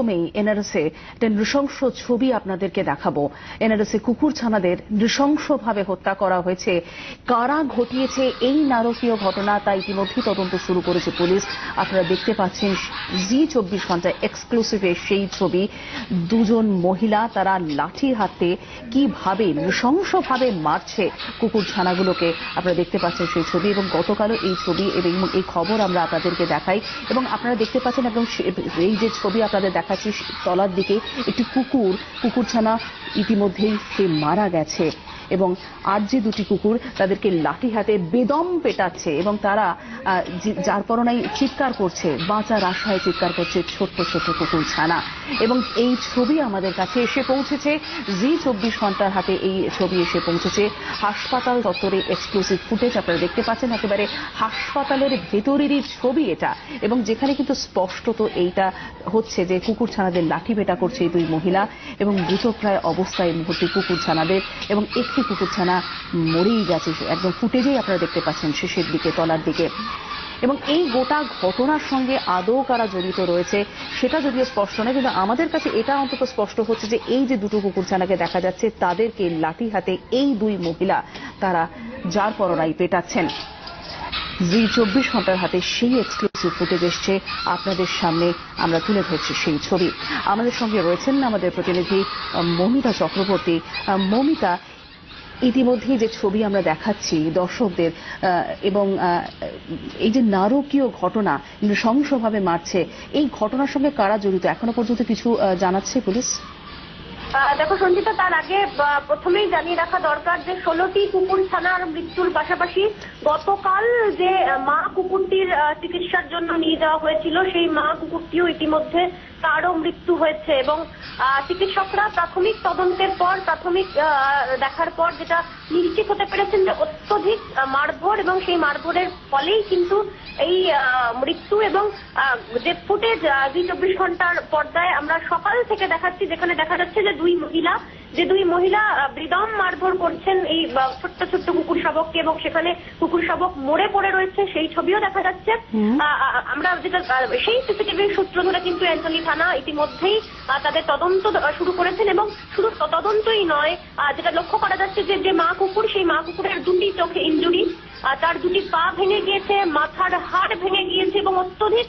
প্রথমেই এনআরএসে একটা নৃশংস ছবি আপনাদেরকে দেখাবো। এনআরএসে কুকুর ছানাদের নৃশংসভাবে হত্যা করা হয়েছে। কারা ঘটিয়েছে এই নারকীয় ঘটনা তা ইতিমধ্যেই তদন্ত শুরু করেছে পুলিশ। আপনারা দেখতে পাচ্ছেন জি চব্বিশ ঘণ্টা এক্সক্লুসিভে সেই ছবি। দুজন মহিলা তারা লাঠির হাতে কীভাবে নৃশংসভাবে মারছে কুকুর ছানাগুলোকে আপনারা দেখতে পাচ্ছেন সেই ছবি এবং গতকালও এই ছবি এবং এই খবর আমরা আপনাদেরকে দেখাই। এবং আপনারা দেখতে পাচ্ছেন একদম এই যে ছবি আপনাদের দেখাচ্ছি তলার দিকে একটি কুকুর কুকুরছানা ইতিমধ্যেই সে মারা গেছে। এবং আর যে দুটি কুকুর তাদেরকে লাঠি হাতে বেদম পেটাচ্ছে এবং তারা যার পরনাই চিৎকার করছে, বাঁচার আশায় চিৎকার করছে ছোট্ট ছোট্ট কুকুর ছানা। এবং এই ছবি আমাদের কাছে এসে পৌঁছেছে। জি চব্বিশ ঘণ্টার হাতে এই ছবি এসে পৌঁছেছে। হাসপাতাল চত্বরে এক্সক্লুসিভ ফুটেজ আপনারা দেখতে পাচ্ছেন। একেবারে হাসপাতালের ভেতরেরই ছবি এটা। এবং যেখানে কিন্তু স্পষ্টত এইটা হচ্ছে যে কুকুর ছানাদের লাঠি পেটা করছে এই দুই মহিলা। এবং মৃতপ্রায় অবস্থায় এই মুহূর্তে কুকুর ছানাদের। এবং একটি কুকুর ছানা মরেই গেছে একদম ফুটেজেই আপনারা দেখতে পাচ্ছেন শেষের দিকে, তলার দিকে। এবং এই গোটা ঘটনার সঙ্গে আদৌ কারা জড়িত রয়েছে, সেটা যদিও স্পষ্ট নয়, কিন্তু আমাদের কাছে এটা অন্তত স্পষ্ট হচ্ছে যে এই যে দুটো কুকুরছানাকে দেখা যাচ্ছে, তাদেরকে লাঠি হাতে এই দুই মহিলা তারা যার পরনাই পেটাচ্ছেন। জি চব্বিশ ঘণ্টার হাতে সেই এক্সক্লুসিভ ফুটেজ এসছে আপনাদের সামনে, আমরা তুলে ধরছি সেই ছবি। আমাদের সঙ্গে রয়েছেন আমাদের প্রতিনিধি মমিতা চক্রবর্তী। মমিতা ইতিমধ্যেই যে ছবি আমরা দেখাচ্ছি দর্শকদের এবং এই যে নারকীয় ঘটনা, নৃশংসভাবে মারছে, এই ঘটনার সঙ্গে কারা জড়িত? এখনও পর্যন্ত কিছু জানাচ্ছে পুলিশ? দেখো সঞ্চিতা তার আগে প্রথমেই জানিয়ে রাখা দরকার যে ষোলোটি কুকুর ছানার মৃত্যুর পাশাপাশি গতকাল যে মা কুকুরটির চিকিৎসার জন্য নিয়ে যাওয়া হয়েছিল, সেই মা কুকুরটিও ইতিমধ্যে তারও মৃত্যু হয়েছে এবং চিকিৎসকরা প্রাথমিক তদন্তের পর প্রাথমিক দেখার পর যেটা নিশ্চিত হতে পেরেছেন যে অত্যধিক মারধর এবং সেই মারধরের ফলেই কিন্তু এই মৃত্যু এবং যে ফুটেজ জি চব্বিশ ঘণ্টার পর্দায় আমরা সকাল থেকে দেখাচ্ছি যেখানে দেখা যাচ্ছে যে দুই মহিলা যে দুই মহিলা বেদম মারধর করছেন এই ছোট্ট ছোট্ট কুকুর শাবককে এবং সেখানে কুকুর শাবক মরে পড়ে রয়েছে সেই ছবিও দেখা যাচ্ছে। আমরা যেটা সেই সিসিটিভি সূত্র ধরে কিন্তু অ্যাঞ্জলি থানা ইতিমধ্যেই তাদের তদন্ত শুরু করেছেন এবং শুধু তদন্তই নয় যেটা লক্ষ্য করা যাচ্ছে যে যে মা কুকুর, সেই মা কুকুরের দুটি চোখে ইঞ্জুরি তার দুটি পা ভেঙে গিয়েছে, মাথার হাড় ভেঙে গিয়েছে এবং অত্যধিক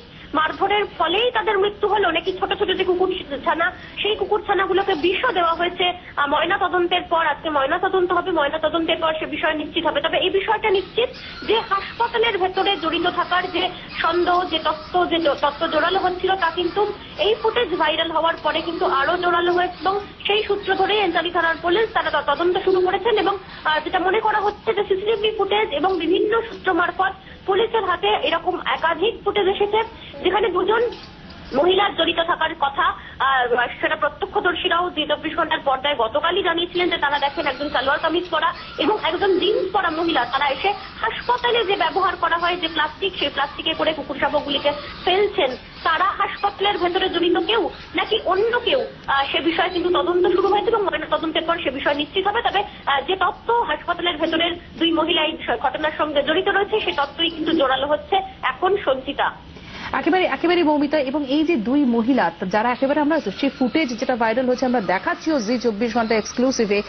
মারধরের ফলেই তাদের মৃত্যু হলো। নাকি ছোট ছোট যে কুকুর ছানা, সেই কুকুর ছানাগুলোকে বিষও দেওয়া হয়েছে। ময়না তদন্তের পর, আজকে ময়না তদন্ত হবে ময়না তদন্তের পর সে বিষয় নিশ্চিত হবে। তবে এই বিষয়টা নিশ্চিত যে হাসপাতালের ভেতরে জড়িত থাকার যে সন্দেহ, যে তত্ত্ব যে তত্ত্ব জোরালো হচ্ছিল, তা কিন্তু এই ফুটেজ ভাইরাল হওয়ার পরে কিন্তু আরও জোরালো হয়েছে এবং সেই সূত্র ধরে এনজালি থানার পুলিশ তারা তদন্ত শুরু করেছেন এবং যেটা মনে করা হচ্ছে যে সিসিটিভি ফুটেজ এবং বিভিন্ন সূত্র মারফত পুলিশের হাতে এরকম একাধিক ফুটেজ এসেছে। যেখানে দুজন মহিলার জড়িত থাকার কথা সেটা প্রত্যক্ষদর্শীরাও চব্বিশ ঘণ্টার পর্দায় গতকালই জানিয়েছিলেন যে তারা দেখেন একজন সালোয়ার কামিজ পরা এবং একজন জিন্স পরা মহিলা। তারা এসে হাসপাতালে যে ব্যবহার করা হয়, যে প্লাস্টিক, সেই প্লাস্টিকে করে কুকুর শাবকগুলিকে ফেলছেন, তারা হাসপাতালের ভেতরে জড়িত কেউ নাকি অন্য কেউ? সে বিষয়ে কিন্তু তদন্ত শুরু হয়েছে এবং তদন্তের পর সে বিষয় নিশ্চিত হবে। তবে যে তথ্য হাসপাতালের ভেতরের দুই মহিলা এই ঘটনার সঙ্গে জড়িত রয়েছে সেই তথ্যই কিন্তু জোরালো হচ্ছে এখন সঞ্চিতা। একেবারে একেবারে মৌমিতা, এবং এই যে দুই মহিলা যারা একেবারে আমরা সেই ফুটেজ যেটা ভাইরাল হচ্ছে, আমরা দেখাচ্ছিও জি চব্বিশ ঘণ্টা এক্সক্লুসিভে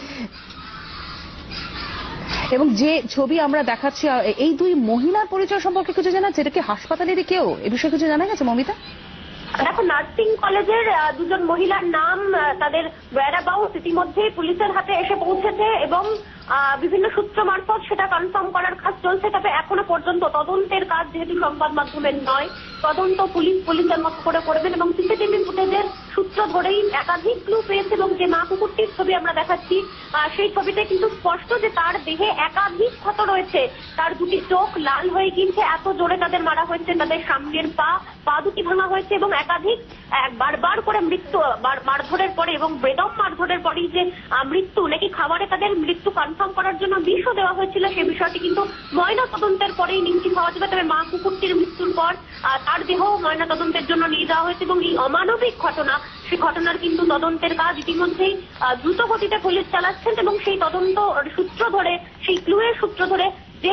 এবং যে ছবি আমরা দেখাচ্ছি এই দুই মহিলার পরিচয় সম্পর্কে কিছু জানা যাচ্ছে এটা কি হাসপাতালেরই কেউ? এ বিষয়ে কিছু জানা গেছে, মমিতা? দেখো, নার্সিং কলেজের দুজন মহিলার নাম তাদের ওয়্যারাবাউট ইতিমধ্যেই পুলিশের হাতে এসে পৌঁছেছে, এবং বিভিন্ন সূত্র মারফত সেটা কনফার্ম করার কাজ চলছে, তবে এখনও পর্যন্ত তদন্তের কাজ যেহেতু সংবাদ মাধ্যমের নয়, তদন্ত পুলিশ পুলিশের মতো করে করবেন এবং সিসিটিভি ফুটেজের সূত্র ধরেই একাধিক ক্লু পেয়েছে এবং যে মা কুকুরটির ছবি আমরা দেখাচ্ছি সেই ছবিতে কিন্তু স্পষ্ট যে তার দেহে একাধিক ক্ষত রয়েছে। তার দুটি চোখ লাল হয়ে গিয়েছে, এত জোরে তাদের মারা হয়েছে, তাদের সামনের পা পা দুটি ভাঙা হয়েছে এবং একাধিক এক বারবার করে মৃত্যু মারধরের পরে এবং বেদম মারধরের পরেই যে মৃত্যু, নাকি খাবারে তাদের মৃত্যু কনফার্ম করার জন্য বিষও দেওয়া হয়েছিল, সে বিষয়টি কিন্তু ময়না তদন্তের পরেই নিশ্চিত হওয়া যাবে। তবে মা কুকুরটির মৃত্যুর পর তার দেহ ময়না তদন্তের জন্য নিয়ে যাওয়া হয়েছে এবং এই অমানবিক ঘটনা সেই ঘটনার কিন্তু তদন্তের কাজ ইতিমধ্যেই দ্রুত গতিতে পুলিশ চালাচ্ছেন এবং সেই তদন্ত সূত্র ধরে, সেই ক্লুয়ের সূত্র ধরে যে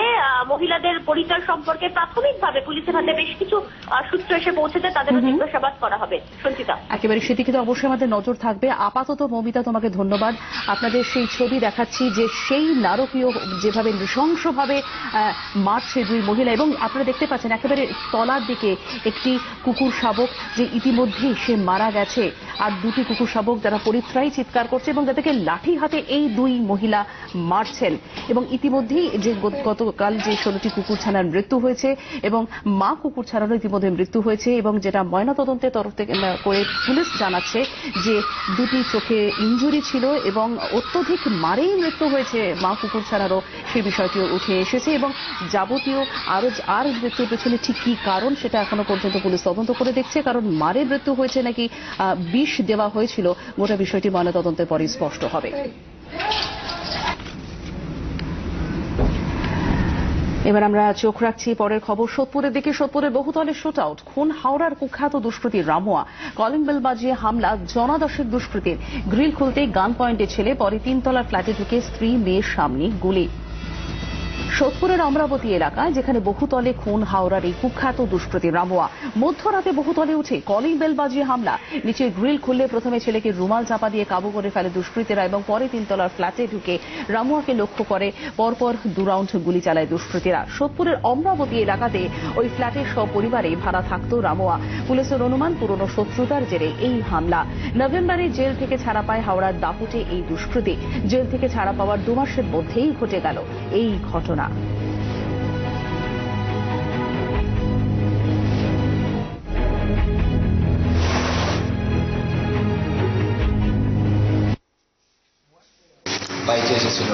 মহিলাদের পরিচয় সম্পর্কে প্রাথমিকভাবে পুলিশের হাতে বেশ কিছু সূত্র এসে পৌঁছেছে তাদেরও জিজ্ঞাসাবাদ করা হবে। সঞ্চিতা। একেবারে সেদিকে তো অবশ্যই আমাদের নজর থাকবে। আপাতত মমিতা তোমাকে ধন্যবাদ। আপনাদের সেই ছবি দেখাচ্ছি যে সেই নারকীয় যেভাবে নৃশংসভাবে মারছে দুই মহিলা এবং আপনারা দেখতে পাচ্ছেন একেবারে তলার দিকে একটি কুকুর শাবক যে ইতিমধ্যেই সে মারা গেছে। আর দুটি কুকুর শাবক যারা পরিত্রাই চিৎকার করছে এবং যাদেরকে লাঠি হাতে এই দুই মহিলা মারছেন। এবং ইতিমধ্যেই যে গত- গতকাল যে ষোলোটি কুকুর ছানার মৃত্যু হয়েছে এবং মা কুকুর ছাড়ারও ইতিমধ্যে মৃত্যু হয়েছে এবং যেটা ময়নাতদন্তের তরফ থেকে করে পুলিশ জানাচ্ছে যে দুটি চোখে ইঞ্জুরি ছিল এবং অত্যধিক মারেই মৃত্যু হয়েছে মা কুকুর ছাড়ারও সেই বিষয়টিও উঠে এসেছে এবং যাবতীয় আরও আর মৃত্যুর পেছনে ঠিক কি কারণ সেটা এখনও পর্যন্ত পুলিশ তদন্ত করে দেখছে। কারণ মারে মৃত্যু হয়েছে নাকি বিষ দেওয়া হয়েছিল, গোটা বিষয়টি ময়নাতদন্তের পরে স্পষ্ট হবে। এবার আমরা চোখ রাখছি পরের খবর। সোদপুরের দিকে সোদপুরের বহুতলে শুট আউট খুন হাওড়ার কুখ্যাত দুষ্কৃতী রামোয়া। কলিং বেল বাজিয়ে হামলা জনাদশের দুষ্কৃতীর। গ্রিল খুলতে গান পয়েন্টে ছেলে, পরে তিনতলার ফ্ল্যাটে ঢুকে স্ত্রী, মেয়ের সামনে গুলি। সোদপুরের অমরাবতী এলাকা, যেখানে বহুতলে খুন, হাওড়ার এই কুখ্যাত দুষ্কৃতী রামোয়া। মধ্যরাতে বহুতলে উঠে কলিং বেল বাজিয়ে হামলা। নিচে গ্রিল খুললে প্রথমে ছেলেকে রুমাল চাপা দিয়ে কাবু করে ফেলে দুষ্কৃতীরা এবং পরে তিনতলার ফ্ল্যাটে ঢুকে রামুয়াকে লক্ষ্য করে পরপর দু রাউন্ড গুলি চালায় দুষ্কৃতীরা। সোদপুরের অমরাবতী এলাকাতে ওই ফ্ল্যাটের সপরিবারে ভাড়া থাকতো রামোয়া। পুলিশের অনুমান, পুরনো শত্রুতার জেরে এই হামলা। নভেম্বরে জেল থেকে ছাড়া পায় হাওড়ার দাপুটে এই দুষ্কৃতী। জেল থেকে ছাড়া পাওয়ার দু মাসের মধ্যেই ঘটে গেল এই ঘটনা। বাইকে এসেছিল।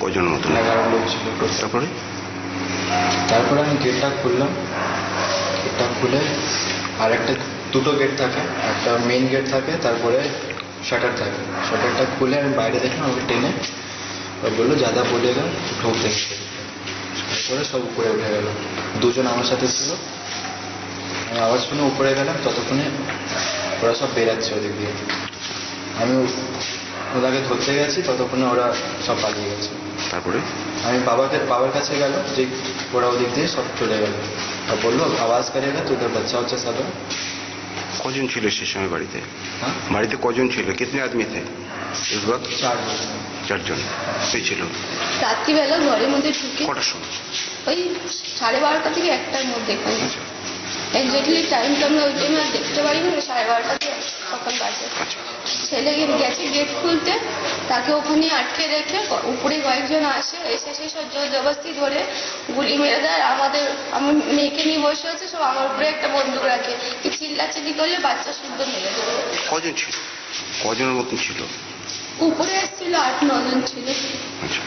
কজন মতন এগারো লোক ছিল। তারপরে? তারপরে আমি গেটটা খুললাম। গেটটা খুলে আর একটা দুটো গেট থাকে। একটা মেইন গেট থাকে তারপরে শাটার থাকে। শাটারটা খুলে আমি বাইরে দেখলাম আমাকে টেনে ও বলল যাদা বলে গেল ঢুকতে তারপরে সব উপরে উঠে গেল। দুজন আমার সাথে ছিল। আমি আওয়াজ শুনে উপরে গেলাম ততক্ষণে ওরা সব বেরাচ্ছে ওদিক দিয়ে। আমি ওদেরকে ধরতে গেছি ততক্ষণে ওরা সব পালিয়ে গেছে। তারপরে? আমি বাবাকে বাবার কাছে গেল যে ওরা ওদিক দিয়ে সব চলে গেল। আর বলল আওয়াজ করেগা তোদের বাচ্চা হচ্ছে সব কজন ছিল সে সময় বাড়িতে? হ্যাঁ? বাড়িতে কজন ছিল? কিতনে আদমি থে চারজন রাত্রিবেলা ঘরের মধ্যে ঢুকে কটার সময়? ওই সাড়ে বারোটা থেকে একটার মধ্যে এক্স্যাক্টলি টাইমটা আচ্ছা। আমরা ওই টাইমে আর দেখতে পারি না সাড়ে বারোটা থেকে বাজে। আচ্ছা। ছেলে গেছে গেট খুলতে তাকে ওখানে আটকে রেখে উপরে কয়েকজন আসে এসে সেই সব জোর ধরে গুলি মেরে দেয়। আমাদের আমার মেয়েকে নিয়ে বসে আছে সব আমার উপরে একটা বন্দুক রাখে। কি চিল্লাচিল্লি করলে বাচ্চা শুদ্ধ মেরে দেবে। কজন ছিল? কজনের মতন ছিল? উপরে এসেছিল আট নজন ছিল। আচ্ছা।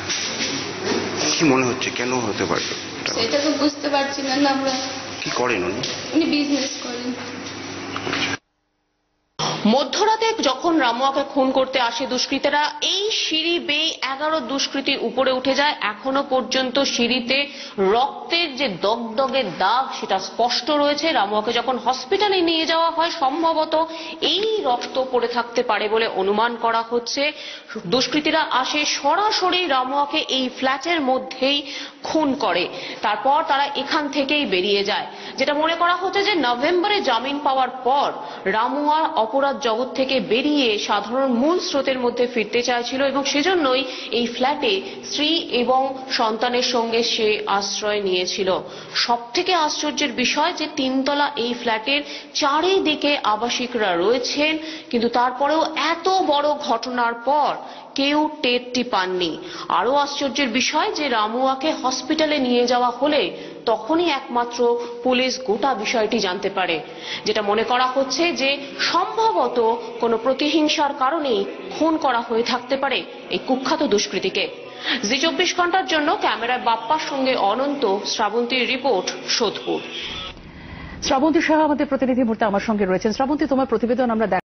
কি মনে হচ্ছে? কেন হতে পারে এটা? সেটা তো বুঝতে পারছি না না আমরা কি করেন উনি? উনি বিজনেস করেন। মধ্যরাতে যখন রামুয়াকে খুন করতে আসে দুষ্কৃতীরা, এই সিঁড়ি বেয়ে এগারো দুষ্কৃতী উপরে উঠে যায়। এখনও পর্যন্ত সিঁড়িতে রক্তের যে দগদগের দাগ, সেটা স্পষ্ট রয়েছে। রামুয়াকে যখন হসপিটালে নিয়ে যাওয়া হয়, সম্ভবত এই রক্ত পড়ে থাকতে পারে বলে অনুমান করা হচ্ছে। দুষ্কৃতীরা আসে, সরাসরি রামুয়াকে এই ফ্ল্যাটের মধ্যেই খুন করে। তারপর তারা এখান থেকেই বেরিয়ে যায়। যেটা মনে করা হচ্ছে যে, নভেম্বরে জামিন পাওয়ার পর রামুয়া অপরাধ জগৎ থেকে বেরিয়ে সাধারণ মূল স্রোতের মধ্যে ফিরতে চাইছিল এবং সেজন্যই এই ফ্ল্যাটে স্ত্রী এবং সন্তানের সঙ্গে সে আশ্রয় নিয়েছিল। সব থেকে আশ্চর্যের বিষয় যে তিনতলা এই ফ্ল্যাটের চারিদিকে আবাসিকরা রয়েছেন, কিন্তু তারপরেও এত বড় ঘটনার পর কেউ টেরটি পাননি। আরও আশ্চর্যের বিষয় যে রামুয়াকে হসপিটালে নিয়ে যাওয়া হলে তখনই একমাত্র পুলিশ গোটা বিষয়টি জানতে পারে, যেটা মনে করা হচ্ছে যে সম্ভবত কোনো প্রতিহিংসার কারণেই খুন করা হয়ে থাকতে পারে এই কুখ্যাত দুষ্কৃতীকে। জি চব্বিশ ঘণ্টার জন্য ক্যামেরায় বাপ্পার সঙ্গে অনন্ত শ্রাবন্তীর রিপোর্ট, সোদপুর। শ্রাবন্তী সাহা আমাদের প্রতিনিধি মুহূর্তে আমার সঙ্গে রয়েছেন। শ্রাবন্তী, তোমার প্রতিবেদন আমরা